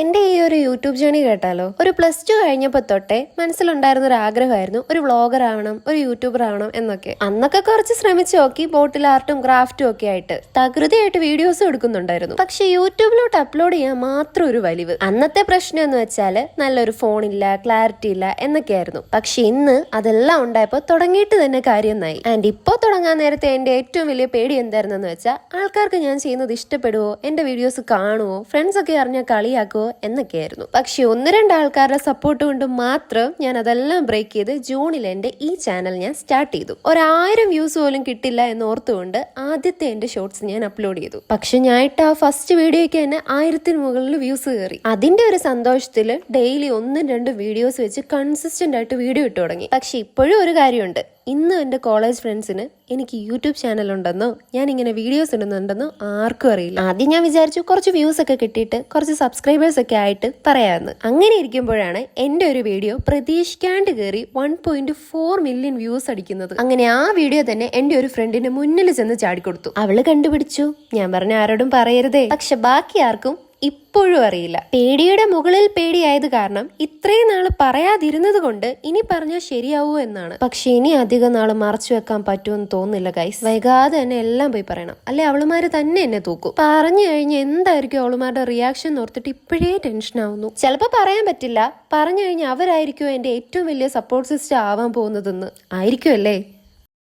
എന്റെ ഈ ഒരു യൂട്യൂബ് ജേണി കേട്ടാലോ? ഒരു പ്ലസ് ടു കഴിഞ്ഞപ്പോ തൊട്ടേ മനസ്സിലുണ്ടായിരുന്ന ഒരു ആഗ്രഹമായിരുന്നു ഒരു വ്ളോഗർ ആവണം ഒരു യൂട്യൂബർ ആവണം എന്നൊക്കെ. അന്നൊക്കെ കുറച്ച് ശ്രമിച്ചു നോക്കി ബോട്ടിൽ ആർട്ടും ക്രാഫ്റ്റും ഒക്കെ ആയിട്ട് തകൃതിയായിട്ട് വീഡിയോസ് എടുക്കുന്നുണ്ടായിരുന്നു. പക്ഷെ യൂട്യൂബിലോട്ട് അപ്ലോഡ് ചെയ്യാൻ മാത്രം ഒരു വലിവ്. അന്നത്തെ പ്രശ്നം എന്ന് വെച്ചാൽ നല്ലൊരു ഫോണില്ല ക്ലാരിറ്റി ഇല്ല എന്നൊക്കെയായിരുന്നു. പക്ഷെ ഇന്ന് അതെല്ലാം ഉണ്ടായപ്പോ തുടങ്ങിയിട്ട് തന്നെ കാര്യം നായി. ആൻഡ് ഇപ്പോ തുടങ്ങാൻ നേരത്തെ എന്റെ ഏറ്റവും വലിയ പേടി എന്തായിരുന്നെന്ന് വെച്ചാൽ ആൾക്കാർക്ക് ഞാൻ ചെയ്യുന്നത് ഇഷ്ടപ്പെടുവോ? എന്റെ വീഡിയോസ് കാണുവോ? ഫ്രണ്ട്സ് ഒക്കെ അറിഞ്ഞാൽ കളിയാക്കുവോ എന്നൊക്കെയായിരുന്നു. പക്ഷെ ഒന്ന് രണ്ട് ആൾക്കാരുടെ സപ്പോർട്ട് കൊണ്ട് മാത്രം ഞാൻ അതെല്ലാം ബ്രേക്ക് ചെയ്ത് ജൂണിൽ എന്റെ ഈ ചാനൽ ഞാൻ സ്റ്റാർട്ട് ചെയ്തു. ഒരായിരം വ്യൂസ് പോലും കിട്ടില്ല എന്ന് ഓർത്തുകൊണ്ട് ആദ്യത്തെ എന്റെ ഷോർട്സ് ഞാൻ അപ്ലോഡ് ചെയ്തു. പക്ഷെ ഞാൻ ഇട്ട ആ ഫസ്റ്റ് വീഡിയോയ്ക്ക് തന്നെ ആയിരത്തിന് മുകളിൽ വ്യൂസ് കയറി. അതിന്റെ ഒരു സന്തോഷത്തിൽ ഡെയിലി ഒന്നും രണ്ടും വീഡിയോസ് വെച്ച് കൺസിസ്റ്റന്റ് ആയിട്ട് വീഡിയോ ഇട്ടു തുടങ്ങി. പക്ഷെ ഇപ്പോഴും ഒരു കാര്യമുണ്ട്. ഇന്ന് എന്റെ കോളേജ് ഫ്രണ്ട്സിന് എനിക്ക് യൂട്യൂബ് ചാനൽ ഉണ്ടെന്നോ ഞാൻ ഇങ്ങനെ വീഡിയോസ് ഇടുന്നുണ്ടെന്നോ ആർക്കും അറിയില്ല. ആദ്യം ഞാൻ വിചാരിച്ചു കുറച്ച് വ്യൂസ് ഒക്കെ കിട്ടിയിട്ട് കുറച്ച് സബ്സ്ക്രൈബേഴ്സ് ഒക്കെ ആയിട്ട് പറയാമെന്ന്. അങ്ങനെ ഇരിക്കുമ്പോഴാണ് എന്റെ ഒരു വീഡിയോ പ്രതീക്ഷിക്കാണ്ട് കയറി one point four million views അടിക്കുന്നത്. അങ്ങനെ ആ വീഡിയോ തന്നെ എന്റെ ഒരു ഫ്രണ്ടിന് മുന്നിൽ ചെന്ന് ചാടിക്കൊടുത്തു. അവൾ കണ്ടുപിടിച്ചു. ഞാൻ പറഞ്ഞ ആരോടും പറയരുതേ. പക്ഷെ ബാക്കി ആർക്കും ഇപ്പോഴും അറിയില്ല. പേടിയുടെ മുകളിൽ പേടിയായത് കാരണം ഇത്രയും നാൾ പറയാതിരുന്നത് കൊണ്ട് ഇനി പറഞ്ഞാൽ ശരിയാവൂ എന്നാണ്. പക്ഷെ ഇനി അധികം നാൾ മറച്ചു വെക്കാൻ പറ്റുമെന്ന് തോന്നുന്നില്ല ഗൈസ് വൈകാതെ തന്നെ എല്ലാം പോയി പറയണം. അല്ലെ അവളുമാര് തന്നെ എന്നെ തൂക്കും. പറഞ്ഞു കഴിഞ്ഞ് എന്തായിരിക്കും അവളുമാരുടെ റിയാക്ഷൻ ഓർത്തിട്ട് ഇപ്പോഴേ ടെൻഷൻ ആവുന്നു. ചിലപ്പോൾ പറയാൻ പറ്റില്ല. പറഞ്ഞു കഴിഞ്ഞാൽ അവരായിരിക്കും എന്റെ ഏറ്റവും വലിയ സപ്പോർട്ട് സിസ്റ്റം ആവാൻ പോകുന്നതെന്ന്. ആയിരിക്കും അല്ലേ